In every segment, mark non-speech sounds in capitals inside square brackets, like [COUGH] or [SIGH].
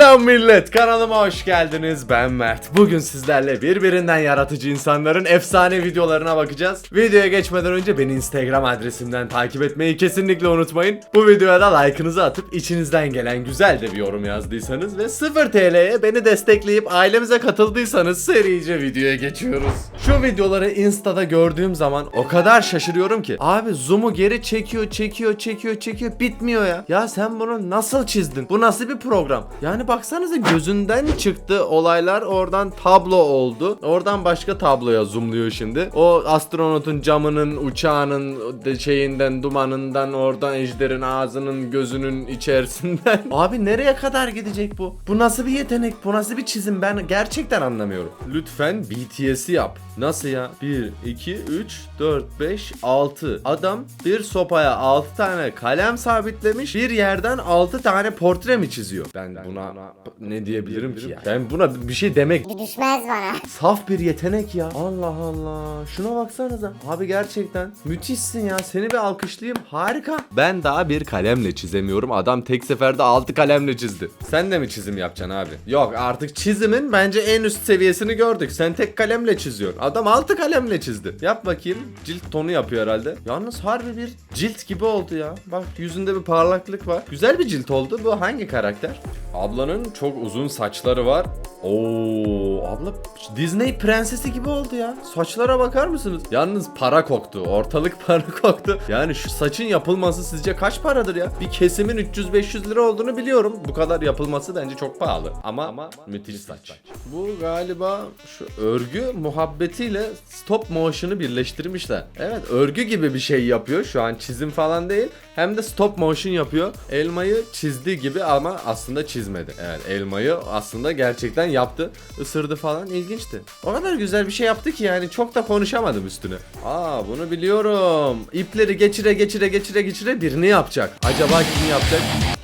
Selam millet kanalıma hoş geldiniz. Ben Mert. Bugün sizlerle birbirinden yaratıcı insanların efsane videolarına bakacağız. Videoya geçmeden önce beni instagram adresimden takip etmeyi kesinlikle unutmayın. Bu videoya da like'ınızı atıp içinizden gelen güzel de bir yorum yazdıysanız Ve 0 TL'ye beni destekleyip ailemize katıldıysanız serice videoya geçiyoruz. Şu videoları instada gördüğüm zaman o kadar şaşırıyorum ki. Abi zoom'u geri çekiyor çekiyor çekiyor çekiyor bitmiyor ya. Ya sen bunu nasıl çizdin? Bu nasıl bir program? Yani baksanıza gözünden çıktı olaylar oradan tablo oldu. Oradan başka tabloya zoomluyor şimdi. O astronotun camının, uçağının de- şeyinden, dumanından, oradan ejderin ağzının, gözünün içerisinden. [LAUGHS] Abi nereye kadar gidecek bu? Bu nasıl bir yetenek? Bu nasıl bir çizim? Ben gerçekten anlamıyorum. Lütfen BTS'i yap. Nasıl ya? 1, 2, 3, 4, 5, 6. Adam bir sopaya 6 tane kalem sabitlemiş. Bir yerden 6 tane portre mi çiziyor? Ben buna ne diyebilirim ki ya? Ben buna bir şey demek düşmez bana. Saf bir yetenek ya. Allah Allah. Şuna baksanıza. Abi gerçekten müthişsin ya. Seni bir alkışlayayım. Harika. Ben daha bir kalemle çizemiyorum. Adam tek seferde 6 kalemle çizdi. Sen de mi çizim yapacaksın abi? Yok artık çizimin bence en üst seviyesini gördük. Sen tek kalemle çiziyorsun. Adam 6 kalemle çizdi. Yap bakayım. Cilt tonu yapıyor herhalde. Yalnız harbi bir cilt gibi oldu ya. Bak yüzünde bir parlaklık var. Güzel bir cilt oldu. Bu hangi karakter? Ablanın çok uzun saçları var. Oo, abla Disney prensesi gibi oldu ya. Saçlara bakar mısınız? Yalnız para koktu. Ortalık [LAUGHS] para koktu. Yani şu saçın yapılması sizce kaç paradır ya? Bir kesimin 300-500 lira olduğunu biliyorum. Bu kadar yapılması bence çok pahalı. Ama, ama müthiş saç. Bu galiba şu örgü muhabbetiyle stop motion'ı birleştirmişler. Evet örgü gibi bir şey yapıyor. Şu an çizim falan değil. Hem de stop motion yapıyor. Elmayı çizdiği gibi ama aslında çizmedi. Evet elmayı aslında gerçekten yaptı. Isırdı falan ilginçti. O kadar güzel bir şey yaptı ki yani çok da konuşamadım üstüne. Aa bunu biliyorum. İpleri geçire geçire geçire geçire birini yapacak. Acaba kim yapacak?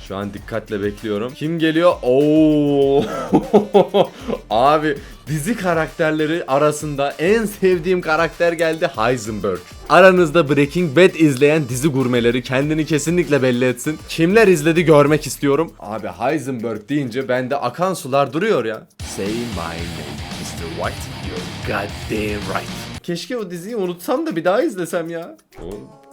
Şu an dikkatle bekliyorum. Kim geliyor? Oo. [LAUGHS] Abi dizi karakterleri arasında en sevdiğim karakter geldi Heisenberg. Aranızda Breaking Bad izleyen dizi gurmeleri kendini kesinlikle belli etsin. Kimler izledi görmek istiyorum. Abi Heisenberg deyince bende akan sular duruyor ya. Say my name Mr. White. You're goddamn right. Keşke o diziyi unutsam da bir daha izlesem ya. O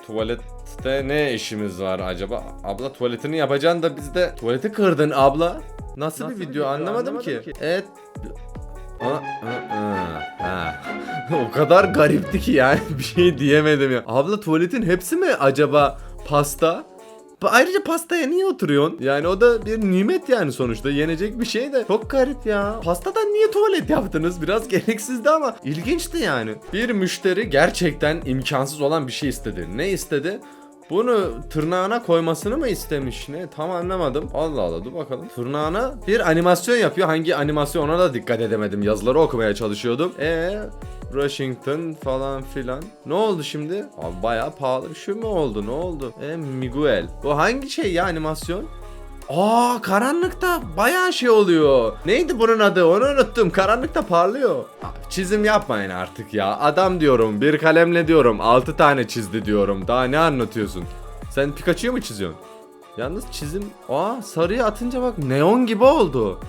tuvalette ne işimiz var acaba? Abla tuvaletini yapacaksın da biz de tuvaleti kırdın abla. Nasıl, bir video, anlamadım, ki. Evet. Aa, aa, aa, ha. [LAUGHS] o kadar garipti ki yani [LAUGHS] bir şey diyemedim ya. Abla tuvaletin hepsi mi acaba pasta? Ayrıca pastaya niye oturuyorsun? Yani o da bir nimet yani sonuçta. Yenecek bir şey de. Çok garip ya. Pastadan niye tuvalet yaptınız? Biraz [LAUGHS] gereksizdi ama ilginçti yani. Bir müşteri gerçekten imkansız olan bir şey istedi. Ne istedi? Bunu tırnağına koymasını mı istemiş ne tam anlamadım. Allah Allah dur bakalım. Tırnağına bir animasyon yapıyor. Hangi animasyon ona da dikkat edemedim. Yazıları okumaya çalışıyordum. E Washington falan filan. Ne oldu şimdi? Abi bayağı pahalı bir şey mi oldu? Ne oldu? E Miguel. Bu hangi şey ya animasyon? Aa karanlıkta bayağı şey oluyor. Neydi bunun adı? Onu unuttum. Karanlıkta parlıyor. Çizim yapmayın artık ya. Adam diyorum bir kalemle diyorum 6 tane çizdi diyorum. Daha ne anlatıyorsun? Sen Pikachu'yu mu çiziyorsun? Yalnız çizim... Aa sarıyı atınca bak neon gibi oldu.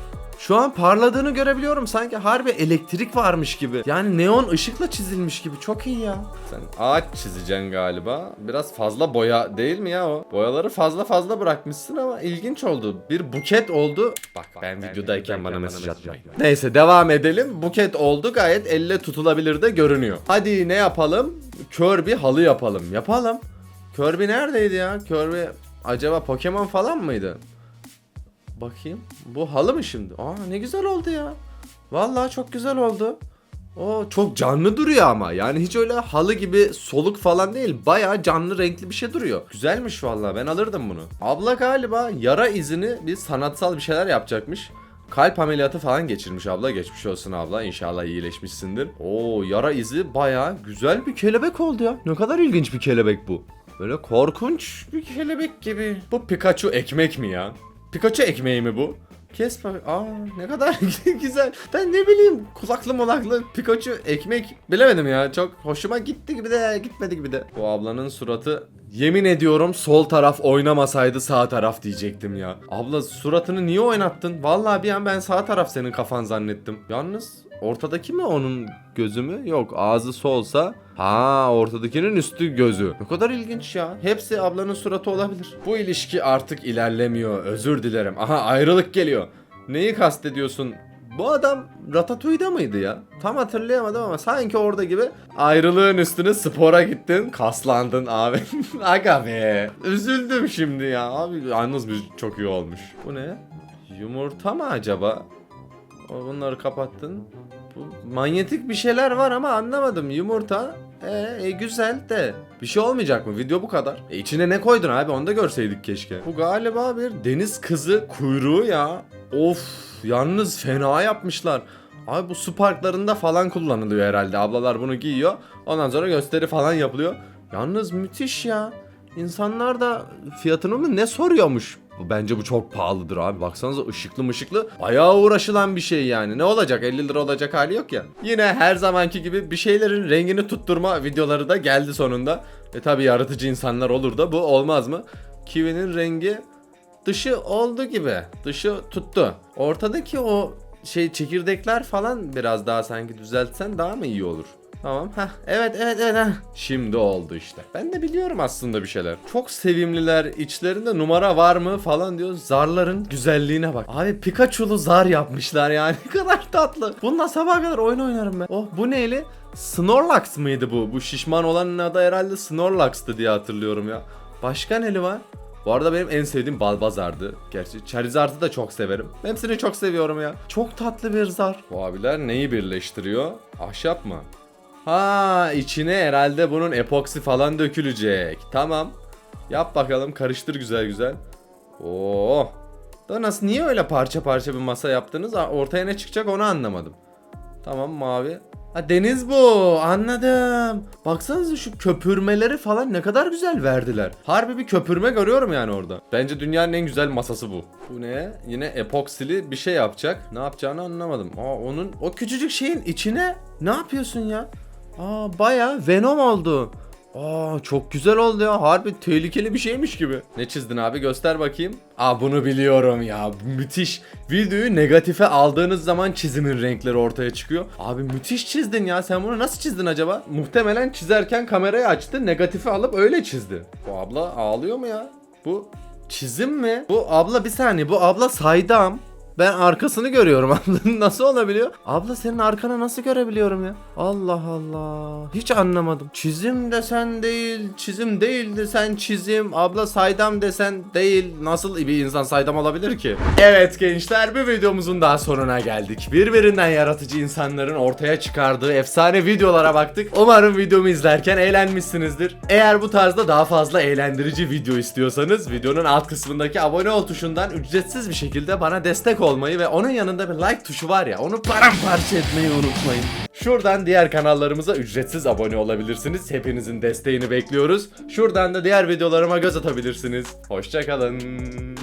Şu an parladığını görebiliyorum. Sanki harbi elektrik varmış gibi. Yani neon ışıkla çizilmiş gibi. Çok iyi ya. Sen ağaç çizeceksin galiba. Biraz fazla boya değil mi ya o? Boyaları fazla fazla bırakmışsın ama ilginç oldu. Bir buket oldu. Bak ben videodayken bana mesaj atmayın. Neyse devam edelim. Buket oldu gayet elle tutulabilir de görünüyor. Hadi ne yapalım? Kör bir halı yapalım. Yapalım. Kirby neredeydi ya? Kirby acaba Pokemon falan mıydı? Bakayım. Bu halı mı şimdi? Aa ne güzel oldu ya. Vallahi çok güzel oldu. O çok canlı duruyor ama. Yani hiç öyle halı gibi soluk falan değil. Bayağı canlı renkli bir şey duruyor. Güzelmiş vallahi. Ben alırdım bunu. Abla galiba yara izini bir sanatsal bir şeyler yapacakmış. Kalp ameliyatı falan geçirmiş abla. Geçmiş olsun abla. İnşallah iyileşmişsindir. Oo yara izi bayağı güzel bir kelebek oldu ya. Ne kadar ilginç bir kelebek bu. Böyle korkunç bir kelebek gibi. Bu Pikachu ekmek mi ya? Pikachu ekmeği mi bu? Kes bak. Aa ne kadar [LAUGHS] güzel. Ben ne bileyim kulaklı molaklı Pikachu ekmek bilemedim ya. Çok hoşuma gitti gibi de gitmedi gibi de. Bu ablanın suratı Yemin ediyorum sol taraf oynamasaydı sağ taraf diyecektim ya. Abla suratını niye oynattın? Vallahi bir an ben sağ taraf senin kafan zannettim. Yalnız ortadaki mi onun gözü mü? Yok ağzı solsa. Ha ortadakinin üstü gözü. Ne kadar ilginç ya. Hepsi ablanın suratı olabilir. Bu ilişki artık ilerlemiyor. Özür dilerim. Aha ayrılık geliyor. Neyi kastediyorsun? Bu adam Ratatouille'da mıydı ya? Tam hatırlayamadım ama sanki orada gibi ayrılığın üstüne spora gittin, kaslandın abi. [LAUGHS] Aga be. Üzüldüm şimdi ya. Abi yalnız bir çok iyi olmuş. Bu ne? Yumurta mı acaba? Bunları kapattın. Bu manyetik bir şeyler var ama anlamadım. Yumurta e, e, güzel de bir şey olmayacak mı? Video bu kadar. E, içine ne koydun abi? Onu da görseydik keşke. Bu galiba bir deniz kızı kuyruğu ya. Of yalnız fena yapmışlar. Abi bu su parklarında falan kullanılıyor herhalde. Ablalar bunu giyiyor. Ondan sonra gösteri falan yapılıyor. Yalnız müthiş ya. İnsanlar da fiyatını mı ne soruyormuş? Bence bu çok pahalıdır abi. Baksanıza ışıklı mışıklı. Bayağı uğraşılan bir şey yani. Ne olacak? 50 lira olacak hali yok ya. Yine her zamanki gibi bir şeylerin rengini tutturma videoları da geldi sonunda. E tabi yaratıcı insanlar olur da bu olmaz mı? Kiwi'nin rengi dışı oldu gibi. Dışı tuttu. Ortadaki o şey çekirdekler falan biraz daha sanki düzeltsen daha mı iyi olur? Tamam. Heh, evet evet evet. heh. Şimdi oldu işte. Ben de biliyorum aslında bir şeyler. Çok sevimliler. içlerinde numara var mı falan diyor. Zarların güzelliğine bak. Abi Pikachu'lu zar yapmışlar yani. [LAUGHS] Ne kadar tatlı. Bununla sabah kadar oyun oynarım ben. Oh bu neyli? Snorlax mıydı bu? Bu şişman olanın adı herhalde Snorlax'tı diye hatırlıyorum ya. Başka neli var? Bu arada benim en sevdiğim Balbazar'dı. Gerçi Charizard'ı da çok severim. Hepsini çok seviyorum ya. Çok tatlı bir zar. Bu abiler neyi birleştiriyor? Ahşap mı? Ha içine herhalde bunun epoksi falan dökülecek. Tamam. Yap bakalım karıştır güzel güzel. Oo. Da nasıl niye öyle parça parça bir masa yaptınız? Ortaya ne çıkacak onu anlamadım. Tamam mavi. Ha deniz bu anladım. Baksanıza şu köpürmeleri falan ne kadar güzel verdiler. Harbi bir köpürme görüyorum yani orada. Bence dünyanın en güzel masası bu. Bu ne? Yine epoksili bir şey yapacak. Ne yapacağını anlamadım. Aa onun o küçücük şeyin içine ne yapıyorsun ya? Aa baya Venom oldu. Aa çok güzel oldu ya. Harbi tehlikeli bir şeymiş gibi. Ne çizdin abi göster bakayım. Aa bunu biliyorum ya. Müthiş. Videoyu negatife aldığınız zaman çizimin renkleri ortaya çıkıyor. Abi müthiş çizdin ya. Sen bunu nasıl çizdin acaba? Muhtemelen çizerken kamerayı açtı. Negatifi alıp öyle çizdi. Bu abla ağlıyor mu ya? Bu çizim mi? Bu abla bir saniye. Bu abla saydam. Ben arkasını görüyorum [LAUGHS] ablanın nasıl olabiliyor? Abla senin arkanı nasıl görebiliyorum ya? Allah Allah. Hiç anlamadım. Çizim desen değil, çizim değildi sen çizim. Abla saydam desen değil. Nasıl bir insan saydam olabilir ki? Evet gençler bir videomuzun daha sonuna geldik. Birbirinden yaratıcı insanların ortaya çıkardığı efsane videolara baktık. Umarım videomu izlerken eğlenmişsinizdir. Eğer bu tarzda daha fazla eğlendirici video istiyorsanız videonun alt kısmındaki abone ol tuşundan ücretsiz bir şekilde bana destek olmayı ve onun yanında bir like tuşu var ya onu paramparça etmeyi unutmayın. Şuradan diğer kanallarımıza ücretsiz abone olabilirsiniz. Hepinizin desteğini bekliyoruz. Şuradan da diğer videolarıma göz atabilirsiniz. Hoşçakalın.